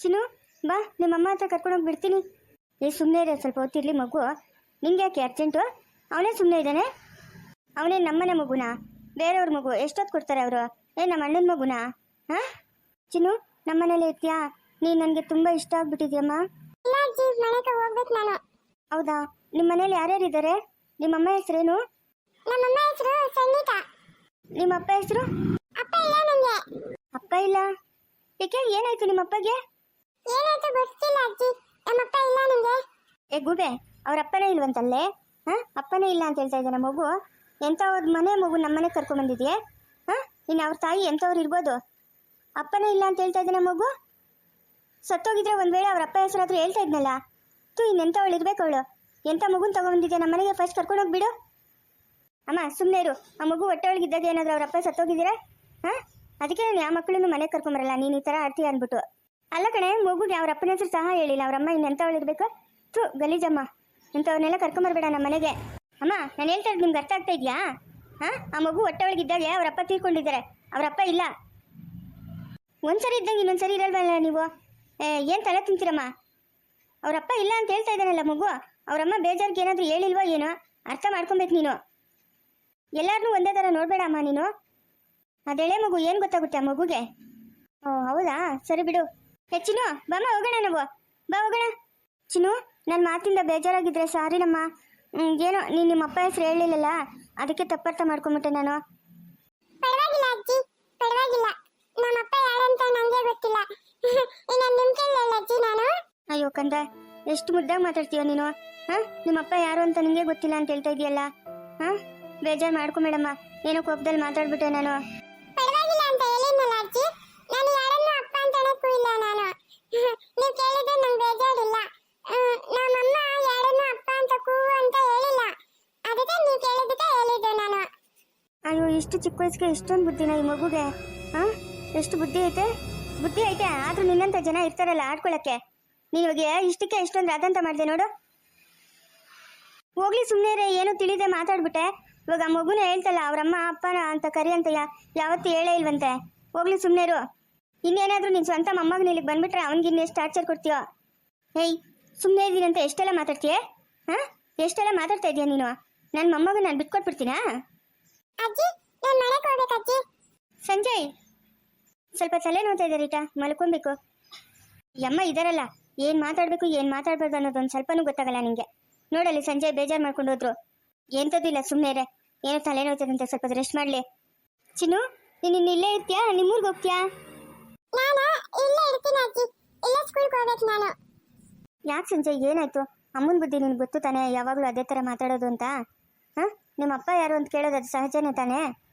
ಚಿನ್ನು ಬಾ ನಿಮ್ಮಮ್ಮ ಹತ್ರ ಕರ್ಕೊಂಡೋಗಿ ಬಿಡ್ತೀನಿ. ಏ ಸುಮ್ಮನೆ ಇದೆ ಸ್ವಲ್ಪ ಹೊತ್ತಿರಲಿ ಮಗು. ನಿಂಗೆ ಯಾಕೆ ಅರ್ಜೆಂಟು ಅವನೇ ಸುಮ್ಮನೆ ಇದ್ದಾನೆ. ಅವನೇ ನಮ್ಮನೆ ಮಗುನಾ? ಬೇರೆಯವ್ರ ಮಗು. ಎಷ್ಟೊತ್ತು ಕೊಡ್ತಾರೆ ಅವರು? ಏ ನಮ್ಮ ಅಣ್ಣನ ಮಗುನಾ? ಹಾಂ? ಚಿನ್ನು ನಮ್ಮನೇಲಿ ಇರ್ತೀಯಾ? ನೀನು ನನಗೆ ತುಂಬ ಇಷ್ಟ ಆಗ್ಬಿಟ್ಟಿದ್ಯಮ್ಮ. ಹೋಗ್ಬೇಕು ನಾನು. ಹೌದಾ? ನಿಮ್ಮ ಮನೇಲಿ ಯಾರ್ಯಾರು ಇದ್ದಾರೆ? ನಿಮ್ಮಮ್ಮ ಹೆಸರೇನು ನಮ್ಮಮ್ಮ ಹೆಸರು ಸಂಗೀತ. ನಿಮ್ಮ ಅಪ್ಪ ಹೆಸರು? ಅಪ್ಪ ಇಲ್ಲ ಅಪ್ಪ ಇಲ್ಲ? ಏಕೆ ಏನಾಯ್ತು ನಿಮ್ಮ ಅಪ್ಪಗೆ? ಏನಾಯ್ತು ಗೊತ್ತಿಲ್ಲ ಅಜ್ಜಿ. ನಮ್ಮಪ್ಪ ಇಲ್ಲ ನಂಗೆ ಏ ಗುಬೆ ಅವ್ರ ಅಪ್ಪನೇ ಇಲ್ವಂತಲ್ಲೇ? ಹಾ? ಅಪ್ಪನೇ ಇಲ್ಲ ಅಂತ ಹೇಳ್ತಾ ಇದ್ದಾನೆ ಮಗು ಎಂಥವ್ರ ಮನೆ ಮಗು ನಮ್ಮನೆ ಕರ್ಕೊಂಬಂದಿದ್ಯೆ ಹಾ? ಇನ್ನು ಅವ್ರ ತಾಯಿ ಎಂಥವ್ರು ಇರ್ಬೋದು? ಅಪ್ಪನೇ ಇಲ್ಲ ಅಂತ ಹೇಳ್ತಾ ಇದ್ದಾನೆ ಮಗು ಸತ್ತೋಗಿದ್ರೆ ಒಂದ್ ವೇಳೆ ಅವ್ರ ಅಪ್ಪ ಹೆಸರಾದ್ರೂ ಹೇಳ್ತಾ ಇದ್ನಲ್ಲ? ತೂ ಇನ್ನೆಂಥವಳು ಇರ್ಬೇಕು ಅವಳು. ಎಂಥ ಮಗುನ್ ತಗೊಂಬಂದಿದ್ಯಾ ನಮ್ಮ ಮನೆಗೆ ಫಸ್ಟ್ ಕರ್ಕೊಂಡು ಬಿಡು ಅಮ್ಮ ಸುಮ್ಮನೆ ಇರು. ಆ ಮಗು ಹೊಟ್ಟೆ ಏನಾದರೂ ಏನಾದ್ರು ಅವ್ರ ಅಪ್ಪ ಸತ್ತೋಗಿದ್ದೀರಾ? ಹಾ? ಅದಕ್ಕೆ ನಾನು ಯಾವ ಮಕ್ಕಳನ್ನು ಮನೆಗೆ ಕರ್ಕೊಂಬರಲ್ಲ ನೀನು ಈ ಥರ ಆಡ್ತೀಯ ಅಂದ್ಬಿಟ್ಟು. ಅಲ್ಲ ಕಣೆ, ಮಗುಗೆ ಅವ್ರ ಅಪ್ಪನ ಹೆಸರು ಸಹ ಹೇಳಿಲ್ಲ. ಅವ್ರ ಅಮ್ಮ ಇನ್ನೆಂಥವಳು ಇರ್ಬೇಕು? ಥೂ, ಗಲೀಜಮ್ಮ. ಇಂಥವ್ರನ್ನೆಲ್ಲ ಕರ್ಕೊಂಬರ್ಬೇಡ ನಮ್ಮ ಮನೆಗೆ. ಅಮ್ಮ, ನಾನು ಹೇಳ್ತಾ ಇದ್ದು ನಿಮ್ಗೆ ಅರ್ಥ ಆಗ್ತಾ ಇದೆಯಾ? ಹಾಂ, ಆ ಮಗು ಹೊಟ್ಟೆ ಒಳಗಿದ್ದಾಗ ಅವ್ರ ಅಪ್ಪ ತೀರ್ಕೊಂಡಿದ್ದಾರೆ. ಅವ್ರ ಅಪ್ಪ ಇಲ್ಲ. ಒಂದ್ಸರಿ ಇದ್ದಂಗೆ ಇನ್ನೊಂದ್ಸರಿ ಇರಲ್ವಲ್ಲ ನೀವು? ಏನು ತಲೆ ತಿಂತೀರಮ್ಮ? ಅವರಪ್ಪ ಇಲ್ಲ ಅಂತ ಹೇಳ್ತಾ ಇದ್ದಾನಲ್ಲ ಮಗು. ಅವರಮ್ಮ ಬೇಜಾರಿಗೆ ಏನಾದರೂ ಹೇಳಿಲ್ವೋ ಏನೋ? ಅರ್ಥ ಮಾಡ್ಕೊಬೇಕು ನೀನು. ಎಲ್ಲರನ್ನೂ ಒಂದೇ ಥರ ನೋಡಬೇಡ ಅಮ್ಮ ನೀನು. ಅದೇಳೆ ಮಗು, ಏನು ಗೊತ್ತಾಗುತ್ತೆ ಆ ಮಗುಗೆ? ಓ, ಹೌದಾ? ಸರಿ ಬಿಡು. ಹೇ ಚಿನ್ನು ಬಮ್ಮ ಹೋಗೋಣ ನಾವು. ಬಾ ಹೋಗೋಣ. ಚಿನ್ನು ನನ್ನ ಮಾತಿಂದ ಬೇಜಾರಾಗಿದ್ರೆ ಸಾರಿ ನಮ್ಮ. ಹ್ಮ್, ಏನೋ ನೀನು ನಿಮ್ಮ ಅಪ್ಪ ಹೆಸರು ಹೇಳಿಲ್ಲಲ್ಲ? ಅದಕ್ಕೆ ತಪ್ಪರ್ಥ ಮಾಡ್ಕೊಂಬಿಟ್ಟೆ ನಾನು. ಪರವಾಗಿಲ್ಲ ಅಜ್ಜಿ ಪರವಾಗಿಲ್ಲ. ನಮ್ಮಪ್ಪ ಯಾರಂತ ನನಗೆ ಗೊತ್ತಿಲ್ಲ. ಇನ್ನು ಅಜ್ಜಿ ನಾನು. ಅಯ್ಯೋ ಕಂದ ಎಷ್ಟು ಮುದ್ದಾಗಿ ಮಾತಾಡ್ತೀಯ ನೀನು? ಹಾ? ನಿಮ್ಮಪ್ಪ ಯಾರು ಅಂತ ನಿಂಗೆ ಗೊತ್ತಿಲ್ಲ ಅಂತ ಹೇಳ್ತಾ ಇದೆಯಲ್ಲ? ಹಾ? ಬೇಜಾರು ಮಾಡ್ಕೊಂಬೇಡಮ್ಮ ಏನೋ ಕೋಪದಲ್ಲಿ ಮಾತಾಡ್ಬಿಟ್ಟೆ ನಾನು ಪರವಾಗಿಲ್ಲ ಅಂತ ಹೇಳಿದ್ನಲ್ಲ ಅಜ್ಜಿ ನಾನು ಯಾರನ್ನೂ ಅಪ್ಪ ಅಂತ ಅನ್ನಕ್ಕೂ ಇಲ್ಲ ನಾನು ನೀವು ಕೇಳಿದ್ರೆ ನಂಗೆ ಬೇಜಾರಿಲ್ಲ ಆ, ನಮ್ಮಮ್ಮ ಯಾರನ್ನೂ ಅಪ್ಪ ಅಂತ ಕೂಗು ಅಂತ ಹೇಳಿಲ್ಲ ಅದಕ್ಕೆ ನೀವು ಕೇಳಿದ್ದಕ್ಕೆ ಹೇಳಿದ್ದು ನಾನು ಅಯ್ಯೋ ಇಷ್ಟು ಚಿಕ್ಕ ವಯಸ್ಸಿಗೆ ಎಷ್ಟೊಂದು ಬುದ್ಧಿನ ಈ ಮಗುಗೆ, ಹಾ? ಎಷ್ಟು ಬುದ್ಧಿ ಐತೆ? ಬುದ್ಧಿ ಐತೆ, ಆದರೂ ನಿನ್ನಂತ ಜನ ಇರ್ತಾರಲ್ಲ ಆಡ್ಕೊಳಕ್ಕೆ. ನೀನ್ ಇಷ್ಟಕ್ಕೆ ಎಷ್ಟೊಂದು ಅದಂತ ಮಾಡಿದೆ ನೋಡು. ಹೋಗ್ಲಿ ಸುಮ್ಮನೆ ಏನು ತಿಳಿದೆ ಮಾತಾಡ್ಬಿಟ್ಟೆ. ಇವಾಗ ಆ ಮಗುನ ಹೇಳ್ತಲ್ಲ, ಅವ್ರಮ್ಮ, ಅಪ್ಪನ ಅಂತ ಕರಿ ಅಂತ ಯಾವತ್ತೂ ಹೇಳೇ ಇಲ್ವಂತೆ. ಹೋಗ್ಲಿ ಸುಮ್ಮನೆ ಇರು. ಇನ್ನೇನಾದ್ರೂ ನಿನ್ ಸ್ವಂತ ಮೊಮ್ಮಗನ ಇಲ್ಲಿಗೆ ಬಂದ್ಬಿಟ್ರೆ ಅವ್ನಿಗೆ ಇನ್ನೆಷ್ಟು ಟಾರ್ಚರ್ ಕೊಡ್ತೀಯೋ? ಏಯ್ ಸುಮ್ಮನೆ ಇದ್ದೀನಿ ಅಂತ ಎಷ್ಟೆಲ್ಲ ಮಾತಾಡ್ತೀಯ? ಹಾ? ಎಷ್ಟೆಲ್ಲ ಮಾತಾಡ್ತಾ ಇದೀಯ ನೀನು? ನನ್ನ ಮೊಮ್ಮಗ ನಾನು ಬಿಟ್ಕೊಟ್ಬಿಡ್ತೀನಾ? ಅಜ್ಜಿ ನಾನು ಮನೆಗೆ ಹೋಗ್ಬೇಕು ಅಜ್ಜಿ? ಸಂಜಯ್ ಸ್ವಲ್ಪ ತಲೆ ನೋಡ್ತಾ ಇದ್ದಾರೆ ರೀಟಾ ಮಲ್ಕೊಬೇಕು. ಯಮ್ಮ ಅಮ್ಮ ಇದಾರಲ್ಲ ಏನ್ ಮಾತಾಡ್ಬೇಕು ಏನ್ ಮಾತಾಡ್ಬಾರ್ದು ಅನ್ನೋದೊಂದು ಸ್ವಲ್ಪನೂ ಗೊತ್ತಾಗಲ್ಲ ನಿಂಗೆ. ನೋಡಲ್ಲಿ ಸಂಜಯ್ ಬೇಜಾರ್ ಮಾಡ್ಕೊಂಡು ಹೋದ್ರು. ಎಂತದಿಲ್ಲ ಸುಮ್ಮನೆ ರೇ ಏನೋ ತಲೆ ನೋಡ್ತದಂತೆ ಸ್ವಲ್ಪ ರೆಸ್ಟ್ ಮಾಡ್ಲಿ. ಚಿನ್ನು ನೀನು ಇಲ್ಲೇ ಇರ್ತೀಯಾ? ನಿಮ್ಮೂರ್ಗೆ ಹೋಗ್ತೀಯಾ? ನಾನು ಇಲ್ಲೇ ಇರ್ತೀನಿ ಅಜ್ಜಿ. ಇಲ್ಲೇ ಸ್ಕೂಲ್ಗೆ ಹೋಗ್ಬೇಕು ನಾನು. ಯಾಕೆ ಸಂಜಯ್ ಏನಾಯ್ತು? ಅಮ್ಮನ ಬುದ್ಧಿ ನಿನ್ ಗೊತ್ತು ತಾನೇ ಯಾವಾಗಲೂ ಅದೇ ತರ ಮಾತಾಡೋದು ಅಂತ? ಹಾಂ? ನಿಮ್ಮ ಅಪ್ಪ ಯಾರು ಅಂತ ಕೇಳೋದು ಅದು ಸಹಜನೇ ತಾನೇ?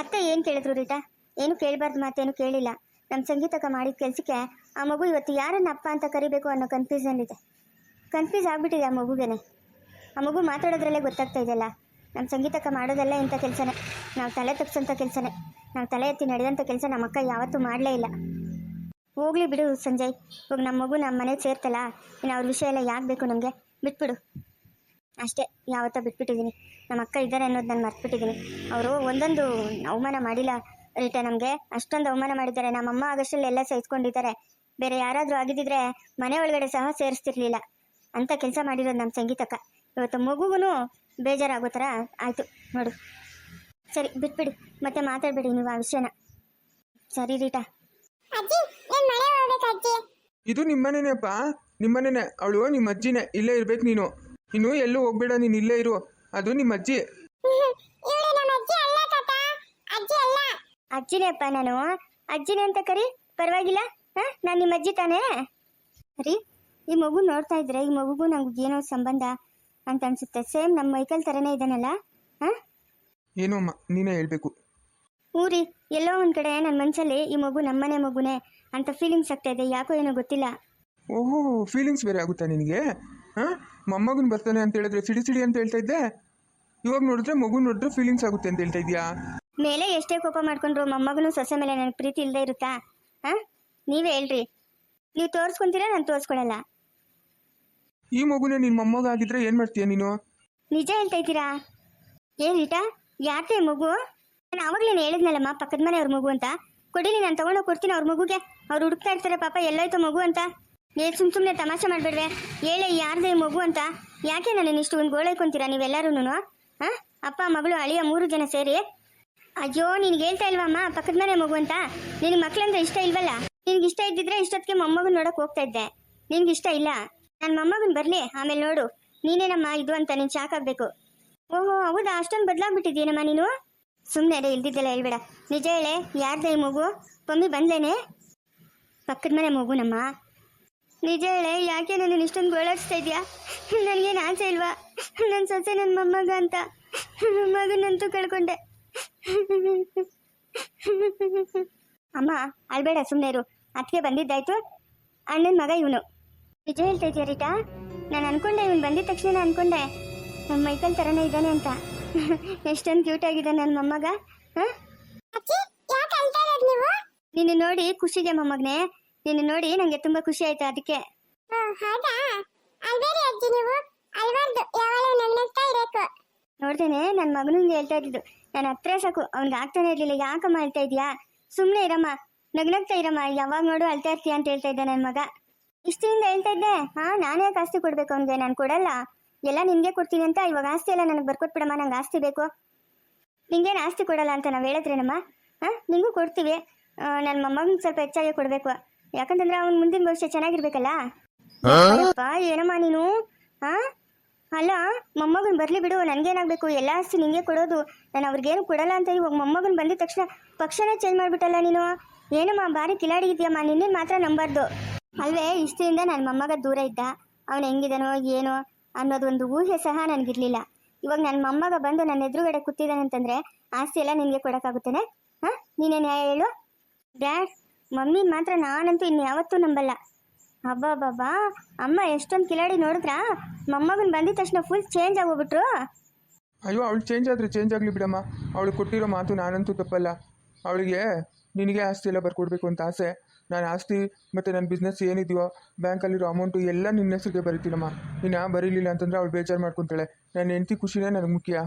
ಅತ್ತೆ ಏನು ಕೇಳಿದ್ರು ರೀಟಾ? ಏನು ಕೇಳಬಾರ್ದು ಮಾತೇನು ಕೇಳಿಲ್ಲ. ನಮ್ಮ ಸಂಗೀತಕ ಮಾಡಿದ ಕೆಲಸಕ್ಕೆ ಆ ಮಗು ಇವತ್ತು ಯಾರನ್ನ ಅಪ್ಪ ಅಂತ ಕರಿಬೇಕು ಅನ್ನೋ ಕನ್ಫ್ಯೂಷನಲ್ಲಿದೆ ಕನ್ಫ್ಯೂಸ್ ಆಗಿಬಿಟ್ಟಿದೆ ಆ ಮಗುಗೇನೆ. ಆ ಮಗು ಮಾತಾಡೋದ್ರಲ್ಲೇ ಗೊತ್ತಾಗ್ತಾ ಇದೆಯಲ್ಲ? ನಮ್ಮ ಸಂಗೀತಕ್ಕ ಮಾಡೋದೆಲ್ಲ ಇಂಥ ಕೆಲಸನೇ. ನಾವು ತಲೆ ತಪ್ಪಿಸೋಂಥ ಕೆಲಸನೇ. ನಾವು ತಲೆ ಎತ್ತಿ ನಡೆದಂಥ ಕೆಲಸ ನಮ್ಮ ಅಕ್ಕ ಯಾವತ್ತೂ ಮಾಡಲೇ ಇಲ್ಲ. ಹೋಗ್ಲಿ ಬಿಡು ಸಂಜಯ್. ಇವಾಗ ನಮ್ಮ ಮಗು ನಮ್ಮ ಮನೆಗೆ ಸೇರ್ತಲ್ಲ, ಇನ್ನು ಅವ್ರ ವಿಷಯ ಎಲ್ಲ ಯಾಕೆ ಬೇಕು ನಮಗೆ? ಬಿಟ್ಬಿಡು. ಅಷ್ಟೇ ಯಾವತ್ತೋ ಬಿಟ್ಬಿಟ್ಟಿದ್ದೀನಿ. ನಮ್ಮ ಅಕ್ಕ ಇದ್ದಾರೆ ಅನ್ನೋದು ನಾನು ಮರ್ತ್ಬಿಟ್ಟಿದ್ದೀನಿ. ಅವರು ಒಂದೊಂದು ಅವಮಾನ ಮಾಡಿಲ್ಲ ರೀಟಾ ನಮಗೆ. ಅಷ್ಟೊಂದು ಅವಮಾನ ಮಾಡಿದ್ದಾರೆ. ನಮ್ಮಮ್ಮ ಆಗಷ್ಟಲ್ಲಿ ಎಲ್ಲ ಸಹಿಸ್ಕೊಂಡಿದ್ದಾರೆ. ಬೇರೆ ಯಾರಾದರೂ ಆಗಿದ್ದಿದ್ರೆ ಮನೆ ಒಳಗಡೆ ಸಹ ಸೇರಿಸ್ತಿರ್ಲಿಲ್ಲ. ಅಂತ ಕೆಲಸ ಮಾಡಿರೋದು ನಮ್ಮ ಸಂಗೀತಕ್ಕ. ಇವತ್ತು ಮಗುಗೂ ಬೇಜಾರಾಗೋ ಥರ ಆಯಿತು. ನೋಡು. ಸರಿ ಬಿಟ್ಬಿಡಿ. ಮತ್ತೆ ಮಾತಾಡಬೇಡಿ ನೀವು ಆ ವಿಷಯನ. ಸರಿ ರೀಟಾ. ಅಜ್ಜಿ ನಾನು ಮನೆ ಹೋಗ್ಬೇಕು ಅಜ್ಜಿ? ಇದು ನಿಮ್ಮನೇನೆಪ್ಪ? ನಿಮ್ಮನೇನೆ. ಅವಳು ನಿಮ್ಮ ಅಜ್ಜಿನೇ ಇಲ್ಲೇ ಇರ್ಬೇಕು ನೀನು. ಇನ್ನು ಎಲ್ಲೂ ಹೋಗ್ಬೇಡ ನೀನು ಇಲ್ಲೇ ಇರು. ಅದು ನಿಮ್ಮ ಅಜ್ಜಿ. ಇವಳು ನಮ್ಮ ಅಜ್ಜಿ ಅಲ್ಲ ತಾತ. ಅಜ್ಜಿ ಅಲ್ಲ. ಅಜ್ಜಿನೇ ಅಪ್ಪ ನಾನು. ಅಜ್ಜಿನೇ ಅಂತ ಕರಿ? ಪರವಾಗಿಲ್ಲ. ಹಾ? ನಾನು ನಿಮ್ಮ ಅಜ್ಜಿ ತಾನೇ. ರೀ ಈ ಮಗು ನೋಡ್ತಾ ಇದ್ರೆ ಈ ಮಗುಗೂ ನಂಗೆ ಏನೋ ಸಂಬಂಧ ಅಂತ ಅನ್ಸುತ್ತೆ. ಸೇಮ್ ನಮ್ಮ ಮೈಕಲ್ ಥರನೇ ಇದ್ದಾನಲ್ಲ? ಹಾ? ಏನೋ ಅಮ್ಮ ನೀನೇ ಹೇಳ್ಬೇಕು. ಊರಿ ಎಲ್ಲೋ ಒಂದ್ ಕಡೆ ನನ್ನ ಮನಸ್ಸಲ್ಲಿ ಈ ಮಗು ನಮ್ಮನೆ ಮಗುನೇ ಅಂತ ಫೀಲಿಂಗ್ಸ್ ಆಗ್ತಾ ಇದೆ. ಯಾಕೋ ಏನೋ ಗೊತ್ತಿಲ್ಲ. ಓಹೋ ಫೀಲಿಂಗ್ಸ್ ಬೇರೆ ಆಗುತ್ತಾ ನಿನಗೆ? ಹಾಂ? ಮೊಮ್ಮಗನ್ ಬರ್ತಾನೆ ಅಂತ ಹೇಳಿದ್ರೆ ಸಿಡಿ ಸಿಡಿ ಅಂತ ಹೇಳ್ತಾ ಇದ್ದೆ? ಇವಾಗ ನೋಡಿದ್ರೆ ಮಗು ನೋಡಿದ್ರೆ ಫೀಲಿಂಗ್ಸ್ ಆಗುತ್ತೆ ಅಂತ ಹೇಳ್ತಾ ಇದೀಯಾ ಮೇಲೆ ಎಷ್ಟೇ ಕೋಪ ಮಾಡ್ಕೊಂಡ್ರು ಮೊಮ್ಮಗನು ಸೊಸೆ ಮೇಲೆ ನನಗೆ ಪ್ರೀತಿ ಇಲ್ಲದೆ ಇರುತ್ತಾ? ಹಾ? ನೀವೇ ಹೇಳ್ರಿ. ನೀವು ತೋರಿಸ್ಕೊಂತೀರಾ ನಾನು ತೋರಿಸ್ಕೊಳಲ್ಲ? ಈ ಮಗುನೇ ನಿನ್ನ ಮೊಮ್ಮಗ ಆಗಿದ್ರೆ ಏನು ಮಾಡ್ತೀಯ ನೀನು? ನಿಜ ಹೇಳ್ತಾ ಇದ್ದೀರಾ? ಏನ್ ರೀಟಾ ಯಾಕೆ ಮಗು? ನಾನು ಅವಾಗಲೇ ಹೇಳಿದ್ನಲ್ಲಮ್ಮ ಪಕ್ಕದ ಮನೆ ಅವ್ರ ಮಗು ಅಂತ. ಕೊಡಿಲಿ ನಾನು ತಗೊಂಡೋಗಿ ಕೊಡ್ತೀನಿ ಅವ್ರ ಮಗುಗೆ. ಅವ್ರು ಹುಡುಕ್ತಾ ಇರ್ತಾರೆ ಪಾಪ ಎಲ್ಲೋಯ್ತು ಮಗು ಅಂತ. ಏ, ಸುಮ್ ಸುಮ್ಮನೆ ತಮಾಷೆ ಮಾಡಬೇಡ್ವೆ. ಹೇಳೆ, ಯಾರ್ದೇ ಮಗು ಅಂತ. ಯಾಕೆ ನನ್ನ ಇಷ್ಟು ಒಂದು ಗೋಳೈಕೊಂತೀರಾ ನೀವೆಲ್ಲರೂ ಹಾಂ ಅಪ್ಪ, ಮಗಳು, ಅಳಿಯ ಮೂರು ಜನ ಸೇರಿ? ಅಯ್ಯೋ, ನಿನ್ಗೆ ಹೇಳ್ತಾ ಇಲ್ವಮ್ಮ ಪಕ್ಕದ ಮನೆ ಮಗು ಅಂತ. ನಿನಗೆ ಮಕ್ಳಂದ್ರೆ ಇಷ್ಟ ಇಲ್ವಲ್ಲ? ನಿನ್ಗೆ ಇಷ್ಟ ಇದ್ದಿದ್ರೆ ಇಷ್ಟೊತ್ತಿಗೆ ಮೊಮ್ಮಗನ್ ನೋಡಕ್ ಹೋಗ್ತಾ ಇದ್ದೆ. ನಿನ್ಗೆ ಇಷ್ಟ ಇಲ್ಲ? ನನ್ನ ಮೊಮ್ಮಗನ್ ಬರ್ಲಿ, ಆಮೇಲೆ ನೋಡು. ನೀನೇನಮ್ಮ ಇದು ಅಂತ ನೀನು ಶಾಕ್ ಓಹೋ, ಹೌದಾ? ಅಷ್ಟೊಂದು ಬದಲಾಗ್ಬಿಟ್ಟಿದ್ದೀನಮ್ಮ ನೀನು? ಸುಮ್ಮನೆ ಅದೇ ಇಲ್ದಿದ್ದೆಲ್ಲ ಹೇಳ್ಬೇಡ. ನಿಜ ಹೇಳೆ, ಯಾರ್ದೇ ಮಗು? ಪಮ್ಮಿ ಬಂದ್ಲೇನೆ? ಪಕ್ಕದ ಮನೆ ಮಗುನಮ್ಮ. ನಿಜ ಹೇಳೆ ಯಾಕೆ ನನ್ನ ಇಷ್ಟೊಂದು ಗೋಳಾಡಿಸ್ತಾ ಇದೆಯಾ ನನಗೇನು ಆಸೆ ಇಲ್ವಾ? ನನ್ನ ಸೊಸೆ ನನ್ನ ಮೊಮ್ಮಗ ಅಂತ. ಮಗನಂತೂ ಕಳ್ಕೊಂಡೆ. ಅಮ್ಮ ಅಳ್ಬೇಡ ಸುಮ್ಮನೆ ಇರು. ಅದಕ್ಕೆ ಬಂದಿದ್ದಾಯ್ತು. ಅಣ್ಣನ ಮಗ ಇವನು. ನಿಜ ಹೇಳ್ತಾ ಇದೆಯಾ ರೀಟಾ? ನಾನು ಅನ್ಕೊಂಡೆ ಇವನು ಬಂದಿದ ತಕ್ಷಣ ನಾನು ಅನ್ಕೊಂಡೆ. ನಮ್ಮ ಮೈಕಲ್ ಥರನೇ ಇದ್ದಾನೆ ಅಂತ. ಎಷ್ಟೊಂದು ಕ್ಯೂಟ್ ಆಗಿದೆ ನನ್ನ ಮೊಮ್ಮಗ ಹಾಂ? ನೀನು ನೋಡಿ ಖುಷಿಗೆ ಮೊಮ್ಮಗನೇ. ನಿನ್ನ ನೋಡಿ ನಂಗೆ ತುಂಬಾ ಖುಷಿ ಆಯ್ತು ಅದಕ್ಕೆ. ಹೌದಾ? ಅಜ್ಜಿ ನೀವು. ಅಲ್ಬಾರ್ದು ಯಾವಾಗಲೂ ನಗ್ನಗ್ತಾ ಇರಬೇಕು. ನೋಡ್ತೇನೆ ನನ್ನ ಮಗನಿಂದ ಹೇಳ್ತಾ ಇದ್ದಿದ್ದು. ನನ್ನ ಹತ್ರ ಸಾಕು ಅವ್ನಿಗೆ ಆಗ್ತಾನೆ ಇರಲಿಲ್ಲ ಯಾಕಮ್ಮ ಅಳ್ತಾ ಇದೀಯಾ? ಸುಮ್ಮನೆ ಇರಮ್ಮ ನಗ್ನಗ್ತಾ ಇರಮ್ಮ ಯಾವಾಗ ನೋಡು ಅಳ್ತಾ ಇರ್ತೀಯ ಅಂತ ಹೇಳ್ತಾ ಇದ್ದ ನನ್ನ ಮಗ. ಇಷ್ಟಿಂದ ಹೇಳ್ತಾ ಇದ್ದೆ ಹಾ ನಾನೇ ಆಸ್ತಿ ಕೊಡ್ಬೇಕು ಅವ್ನಿಗೆ? ನಾನು ಕೊಡಲ್ಲ. ಎಲ್ಲ ನಿನ್ಗೆ ಕೊಡ್ತೀನಿ ಅಂತ ಇವಾಗ ಆಸ್ತಿ ಎಲ್ಲ ನನಗೆ ಬರ್ಕೊಟ್ಬಿಡಮ್ಮ ನಂಗೆ ಆಸ್ತಿ ಬೇಕು. ನಿಂಗೇನು ಆಸ್ತಿ ಕೊಡಲ್ಲ ಅಂತ ನಾವು ಹೇಳಿದ್ರೇನಮ್ಮ? ಹಾಂ ನಿಂಗೂ ಕೊಡ್ತೀವಿ. ನನ್ನ ಮೊಮ್ಮಗನಿಗೆ ಸ್ವಲ್ಪ ಹೆಚ್ಚಾಗಿ ಕೊಡಬೇಕು. ಯಾಕಂತಂದ್ರೆ ಅವನ್ ಮುಂದಿನ ಭವಿಷ್ಯ ಚೆನ್ನಾಗಿರ್ಬೇಕಲ್ಲ? ಏನಮ್ಮ ನೀನು? ಹಾ ಅಲ್ಲ ಮೊಮ್ಮಗನ್ ಬರ್ಲಿ ಬಿಡು ನನ್ಗೇನಾಗ್ಬೇಕು? ಎಲ್ಲ ಆಸ್ತಿ ನಿಂಗೆ ಕೊಡೋದು. ನಾನು ಅವ್ರಿಗೇನು ಕೊಡಲ್ಲ ಅಂತ ಇವಾಗ ಮೊಮ್ಮಗನ್ ಬಂದಿದ ತಕ್ಷಣ ಪಕ್ಷನ ಚೇಂಜ್ ಮಾಡ್ಬಿಟ್ಟಲ್ಲ ನೀನು? ಏನಮ್ಮ ಭಾರಿ ಕಿಲಾಡಿ ಇದೆಯಮ್ಮ ನಿನ್ನೆ ಮಾತ್ರ ನಂಬಾರ್ದು. ಅಲ್ವೇ ಇಷ್ಟದಿಂದ ನನ್ನ ಮೊಮ್ಮಗ ದೂರ ಇದ್ದ. ಅವನು ಹೆಂಗಿದನೋ ಏನೋ ಅನ್ನೋದೊಂದು ಊಹೆ ಸಹ ನನಗಿರ್ಲಿಲ್ಲ. ಇವಾಗ ನನ್ನ ಮೊಮ್ಮಗ ಬಂದು ನನ್ನ ಎದುರುಗಡೆ ಕೂತಿದ್ದಾನೆ ಅಂತಂದ್ರೆ ಆಸ್ತಿ ಎಲ್ಲ ನಿನಗೆ ಕೊಡೋಕ್ಕಾಗುತ್ತೇನೆ? ಹಾ? ನೀನೇನ್ ಹೇಳು. ಡ್ಯಾಡ್ ಮಮ್ಮಿ ಮಾತ್ರ ನಾನಂತೂ ಇನ್ಯಾವತ್ತೂ ನಂಬಲ್ಲ. ಅಬ್ಬಬ್ಬಬ್ಬಾ ಅಮ್ಮ ಎಷ್ಟೊಂದು ಕಿಲಾಡಿ ನೋಡಿದ್ರಾ? ಮೊಮ್ಮಗನ್ ಬಂದಿದ ತಕ್ಷಣ ಫುಲ್ ಚೇಂಜ್ ಆಗೋಗ್ಬಿಟ್ರು. ಅಯ್ಯೋ ಅವಳು ಚೇಂಜ್ ಆದ್ರೆ ಚೇಂಜ್ ಆಗಲಿ ಬಿಡಮ್ಮ. ಅವಳು ಕೊಟ್ಟಿರೋ ಮಾತು ನಾನಂತೂ ತಪ್ಪಲ್ಲ. ಅವಳಿಗೆ ನಿನಗೆ ಆಸ್ತಿ ಎಲ್ಲ ಬರ್ಕೊಡ್ಬೇಕು ಅಂತ ಆಸೆ. ನಾನು ಆಸ್ತಿ ಮತ್ತು ನನ್ನ ಬಿಸ್ನೆಸ್ ಏನಿದೆಯೋ ಬ್ಯಾಂಕಲ್ಲಿರೋ ಅಮೌಂಟು ಎಲ್ಲ ನಿನ್ನ ಹೆಸರಿಗೆ ಬರೀತೀನಮ್ಮ. ನೀನು ಬರೀಲಿಲ್ಲ ಅಂತಂದ್ರೆ ಅವಳು ಬೇಜಾರು ಮಾಡ್ಕೊಂತಾಳೆ. ನನ್ನ ಹೆಂಡತಿ ಖುಷಿನೇ ನನಗೆ ಮುಖ್ಯ.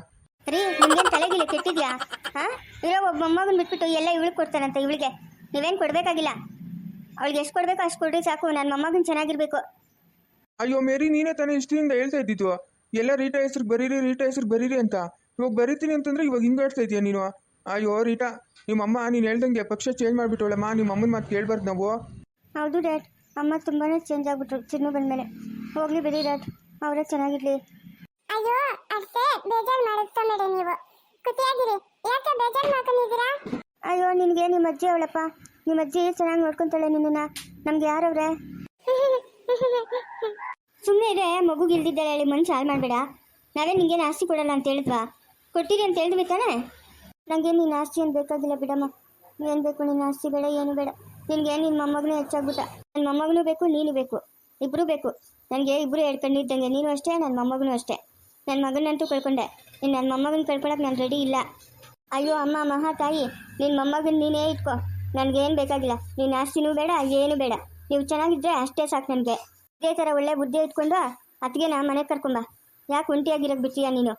ರೀ ನಿಮ್ಗೇನು ತಲೆಗಿಲ್ಲ ಕೆಟ್ಟಿದ್ಯಾ? ಹಾ? ಇರೋ ಒಬ್ಬ ಮೊಮ್ಮಗನ್ ಬಿಟ್ಬಿಟ್ಟು ಎಲ್ಲ ಇವಳಿಗೆ ಕೊಡ್ತಾನಂತ ಇವಳಿಗೆ. ನೀವೇನು ಕೊಡಬೇಕಾಗಿಲ್ಲ. ಅವಳಿಗೆ ಎಷ್ಟು ಕೊಡಬೇಕು ಅಷ್ಟು ಕೊಡ್ರಿ ಸಾಕು ನನ್ನ ಮೊಮ್ಮಗನ ಚೆನ್ನಾಗಿರ್ಬೇಕು. ಅಯ್ಯೋ ಮೇರಿ ನೀನೇ ತಾನೇ ಇಷ್ಟದಿಂದ ಹೇಳ್ತಾ ಇದ್ದಿದ್ದು. ಎಲ್ಲ ರೀಟಾ ಹೆಸ್ರಿಗೆ ಬರೀರಿ ರೀಟಾ ಹೆಸ್ರಿಗೆ ಬರೀರಿ ಅಂತ. ಇವಾಗ ಬರೀತೀನಿ ಅಂತಂದ್ರೆ ಇವಾಗ ಹಿಂಗೆ ಹೇಳ್ತಾ ಇದೀಯ ನೀನು? ಅಯ್ಯೋ ರೀಟಾ ನಿಮ್ಮಮ್ಮ ನೀನು ಹೇಳ್ದಂಗೆ ಪಕ್ಷ ಚೇಂಜ್ ಮಾಡಿಬಿಟ್ಟವಳಮ್ಮ ನಿಮ್ಮ ಅಮ್ಮನ ಮಾತು ಕೇಳಬಾರ್ದು ನಾವು. ಹೌದು ಡ್ಯಾಡ್ ಅಮ್ಮ ತುಂಬಾ ಚೇಂಜ್ ಆಗ್ಬಿಟ್ರು ಚಿನ್ನು ಬಂದಮೇಲೆ. ಹೋಗ್ಲಿ ಬಿಡಿ ಡ್ಯಾಡ್ ಅವರೇ ಚೆನ್ನಾಗಿರ್ಲಿ. ಅಯ್ಯೋ ಅಷ್ಟೇ ಬೇಜಾರು ಮಾಡಿಸ್ಕೊಂಬೇಡಿ ನೀವು. ಖುಷಿಯಾಗಿರಿ ಯಾಕೆ ಬೇಜಾರು ಮಾಡ್ಕೊಂಡಿದ್ದೀರಾ? ಅಯ್ಯೋ, ನಿನಗೆ ನಿಮ್ಮ ಅಜ್ಜಿ ಅವಳಪ್ಪ. ನಿಮ್ಮ ಅಜ್ಜಿ ಚೆನ್ನಾಗಿ ನೋಡ್ಕೊಂತಾಳೆ ನಿನ್ನನ್ನು. ನಮ್ಗೆ ಯಾರವ್ರೆ? ಸುಮ್ಮನೆ ಇದೆ ಮಗುಗೆ ಇಲ್ದಿದ್ದಾಳೆ ಹೇಳಿ ಮನ್ಸು ಹಾಳು ಮಾಡಬೇಡ. ನಾವೇ ನಿಂಗೇನು ಆಸ್ತಿ ಕೊಡಲ್ಲ ಅಂತ ಹೇಳಿದ್ವಾ? ಕೊಟ್ಟಿರಿ ಅಂತ ಹೇಳಿದ್ವಿ ತಾನೇ? ನನಗೆ ನಿನ್ನ ಆಸ್ತಿ ಏನು ಬೇಕಾಗಿಲ್ಲ ಬಿಡಮ್ಮ. ಏನು ಬೇಕು ನಿನ್ನ ಆಸ್ತಿ ಬೇಡ, ಏನು ಬೇಡ. ನಿನಗೆ ನಿನ್ನ ಮೊಮ್ಮಗನೂ ಹೆಚ್ಚಾಗ್ಬಿಟ್ಟ. ನನ್ನ ಮೊಮ್ಮಗನೂ ಬೇಕು, ನೀನು ಬೇಕು. ಇಬ್ಬರೂ ಬೇಕು. ನನಗೆ ಇಬ್ಬರು ಹೇಳ್ಕೊಂಡಿದ್ದಂಗೆ. ನೀನು ಅಷ್ಟೇ ನನ್ನ ಮೊಮ್ಮಗನೂ ಅಷ್ಟೇ. ನನ್ನ ಮಗನಂತೂ ಕಳ್ಕೊಂಡೆ. ಇನ್ನು ನನ್ನ ಮೊಮ್ಮಗನ ಕಳ್ಕೊಳಕ್ಕೆ ನಾನು ರೆಡಿ ಇಲ್ಲ. ಅಯ್ಯೋ ಅಮ್ಮ ಮಹಾ ತಾಯಿ. ನಿನ್ನ ಮೊಮ್ಮಗನ ನೀನೇ ಇಟ್ಕೋ. ನನಗೇನು ಬೇಕಾಗಿಲ್ಲ. ನಿನ್ನ ಆಸ್ತಿನೂ ಬೇಡ, ಏನು ಬೇಡ. ನೀವು ಚೆನ್ನಾಗಿದ್ರೆ ಅಷ್ಟೇ ಸಾಕು ನನಗೆ. ಇದೇ ಥರ ಒಳ್ಳೆ ಬುದ್ಧಿ ಇಟ್ಕೊಂಡು ಅತ್ತಿಗೆ ನಾ ಮನೆಗೆ ಕರ್ಕೊಂಬ ಯಾಕೆ ಒಂಟಿಯಾಗಿರೋಕೆ ಬಿಡ್ತೀಯ ನೀನು?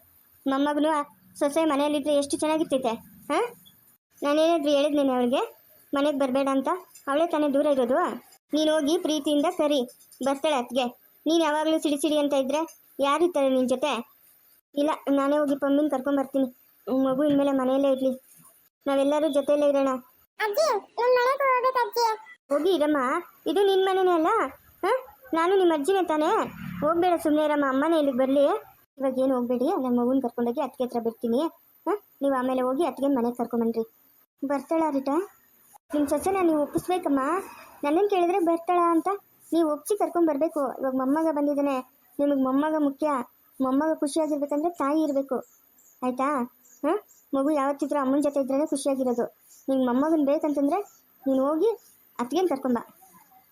ಮೊಮ್ಮಗನು ಸೊಸೆ ಮನೆಯಲ್ಲಿದ್ದರೆ ಎಷ್ಟು ಚೆನ್ನಾಗಿರ್ತೈತೆ, ಹಾಂ? ನಾನೇನಾದರೂ ಹೇಳಿದ್ನೇನೆ ಅವಳಿಗೆ? ಮನೆಗೆ ಬರಬೇಡ ಅಂತ? ಅವಳೇ ತಾನೇ ದೂರ ಇರೋದು? ನೀನು ಹೋಗಿ ಪ್ರೀತಿಯಿಂದ ಕರಿ. ಬರ್ತಾಳೆ ಅತ್ತಿಗೆ. ನೀನು ಯಾವಾಗಲೂ ಸಿಡಿ ಸಿಡಿ ಅಂತ ಇದ್ದರೆ ಯಾರಿರ್ತಾರೆ ನಿನ್ನ ಜೊತೆ? ಇಲ್ಲ, ನಾನೇ ಹೋಗಿ ಪಮ್ಮಿನ ಕರ್ಕೊಂಬರ್ತೀನಿ ಮಗು ಇನ್ಮೇಲೆ ಮನೆಯಲ್ಲೇ ಇರ್ಲಿ ನಾವೆಲ್ಲರೂ ಜೊತೆಯಲ್ಲೇ ಇರೋಣ ಅಜ್ಜಿ ನಿಮ್ಮ ಮನೆಗೆ ಹೋಗ್ಬೇಕು ಅಜ್ಜಿ ಹೋಗಿ ಇರಮ್ಮ ಇದು ನಿನ್ನ ಮನೆನೇ ಅಲ್ಲ ಹಾಂ ನಾನು ನಿಮ್ಮ ಅಜ್ಜಿನೇ ತಾನೇ ಹೋಗ್ಬೇಡ ಸುಮ್ಮನೆ ಇರಮ್ಮ ಅಮ್ಮನೇ ಇಲ್ಲಿಗೆ ಬರಲಿ ಇವಾಗ ಏನು ಹೋಗ್ಬೇಡಿ ನನ್ನ ಮಗುನ ಕರ್ಕೊಂಡೋಗಿ ಅತ್ತಿಗೆ ಹತ್ರ ಬರ್ತೀನಿ ಹಾಂ ನೀವು ಆಮೇಲೆ ಹೋಗಿ ಅತ್ತಿಗೆ ಮನೆಗೆ ಕರ್ಕೊಂಬನ್ರಿ ಬರ್ತಾಳ ರೀಟಾ ನಿಮ್ಮ ಸೊಸೆನ ನೀವು ಒಪ್ಪಿಸ್ಬೇಕಮ್ಮ ನನ್ನನ್ನು ಕೇಳಿದ್ರೆ ಬರ್ತಾಳ ಅಂತ ನೀವು ಒಪ್ಪಿಸಿ ಕರ್ಕೊಂಬರ್ಬೇಕು ಇವಾಗ ಮೊಮ್ಮಗ ಬಂದಿದ್ದಾನೆ ನಿಮಗೆ ಮೊಮ್ಮಗ ಮುಖ್ಯ ಮೊಮ್ಮಗ ಖುಷಿಯಾಗಿರ್ಬೇಕಂದ್ರೆ ತಾಯಿ ಇರಬೇಕು ಆಯಿತಾ ಮಗು ಯಾವತ್ತಿದ್ರೂ ಅಮ್ಮನ ಜೊತೆ ಇದ್ರೇ ಖುಷಿಯಾಗಿರೋದು. ನಿಂಗೆ ಮೊಮ್ಮಗನ ಬೇಕಂತಂದ್ರೆ ನೀನು ಹೋಗಿ ಅತ್ತಿಗೆನ ಕರ್ಕೊಂಬ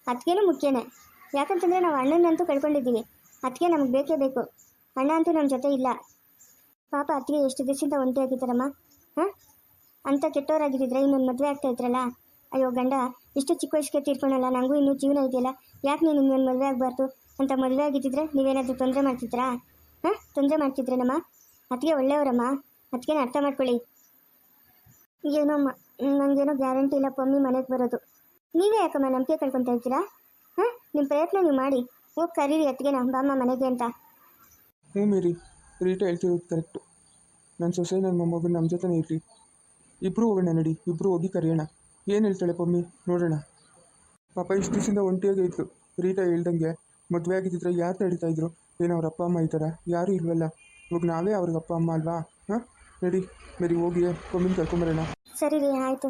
ಅತ್ತಿಗೆನೂ ಮುಖ್ಯನೇ. ಯಾಕಂತಂದರೆ ನಾವು ಅಣ್ಣನಂತೂ ಕಳ್ಕೊಂಡಿದ್ದೀವಿ ಅತ್ತಿಗೆ ನಮ್ಗೆ ಬೇಕೇ ಬೇಕು. ಅಣ್ಣ ಅಂತೂ ನಮ್ಮ ಜೊತೆ ಇಲ್ಲ. ಪಾಪ ಅತ್ತಿಗೆ ಎಷ್ಟು ದಿವಸದಿಂದ ಒಂಟಿಯಾಗಿದ್ದಾರಮ್ಮ ಹಾಂ? ಅಂತ ಕೆಟ್ಟವರಾಗಿದ್ದಿದ್ರೆ ಇನ್ನೊಂದು ಮದುವೆ ಆಗ್ತಾ ಇದ್ರಲ್ಲ? ಅಯ್ಯೋ ಗಂಡ, ಇಷ್ಟು ಚಿಕ್ಕ ವಯಸ್ಸಿಗೆ ತೀರ್ಕೊಳಲ್ಲ ನನಗೂ ಇನ್ನೂ ಜೀವನ ಇದೆಯಲ್ಲ? ಯಾಕೆ ನೀನು ಇನ್ನೊಂದು ಮದುವೆ ಆಗಬಾರ್ದು? ಅಂತ ಮದುವೆ ಆಗಿದ್ದಿದ್ರೆ ನೀವೇನಾದರೂ ತೊಂದರೆ ಮಾಡ್ತಿದ್ರಾ? ಹಾಂ? ತೊಂದರೆ ಮಾಡ್ತಿದ್ರೇನಮ್ಮ? ಅತ್ತಿಗೆ ಒಳ್ಳೆಯವರಮ್ಮ. ಅದಕ್ಕೇನು ಅರ್ಥ ಮಾಡ್ಕೊಳ್ಳಿ? ಏನೋ ನನಗೇನೋ ಗ್ಯಾರಂಟಿ ಇಲ್ಲ, ಪಮ್ಮಿ ಮನೆಗೆ ಬರೋದು. ನೀವೇ ಯಾಕಮ್ಮ ನಂಬಿಕೆ ಕಳ್ಕೊತಾ ಇದ್ದೀರಾ? ಹಾಂ? ನಿಮ್ಮ ಪ್ರಯತ್ನ ನೀವು ಮಾಡಿ. ಹೋಗಿ ಕರೀರಿ ಅತ್ತಿಗೆನ ಬಾಮ್ಮ ಮನೆಗೆ ಅಂತ. ಹ್ಞೂ ಮೇರಿ, ರೀಟಾ ಹೇಳ್ತಿರೋದು ಕರೆಕ್ಟು ನನ್ನ ಸೊಸೆ ನನ್ನ ಮೊಮ್ಮಗನ ನಮ್ಮ ಜೊತೆನೇ ಇರಲಿ. ಇಬ್ಬರು ಹೋಗೋಣ ನಡಿ ಇಬ್ಬರು ಹೋಗಿ ಕರೆಯೋಣ. ಏನು ಹೇಳ್ತಾಳೆ ಪಮ್ಮಿ? ನೋಡೋಣ. ಪಾಪ ಇಷ್ಟು ದಿವಸದಿಂದ ಒಂಟಿಯಾಗೇ ಇತ್ತು ರೀಟಾ ಹೇಳ್ದಂಗೆ ಮದುವೆ ಆಗಿದ್ದಿದ್ರೆ ಯಾರು ತಡೀತಾ ಇದ್ರು? ಏನು ಅವ್ರ ಅಪ್ಪ ಅಮ್ಮ ಇದ್ದಾರ ಯಾರೂ ಇಲ್ವಲ್ಲ. ಇವಾಗ ನಾವೇ ಅವ್ರಿಗೆ ಅಪ್ಪ ಅಮ್ಮ ಅಲ್ವಾ? ಹಾಂ? ನಡಿ ಮೇರಿ ಹೋಗಿ ಕೊಮ್ಮಿನ ಕರ್ಕೊಂಬರೋಣ ಸರಿ ರೀ ಆಯಿತು.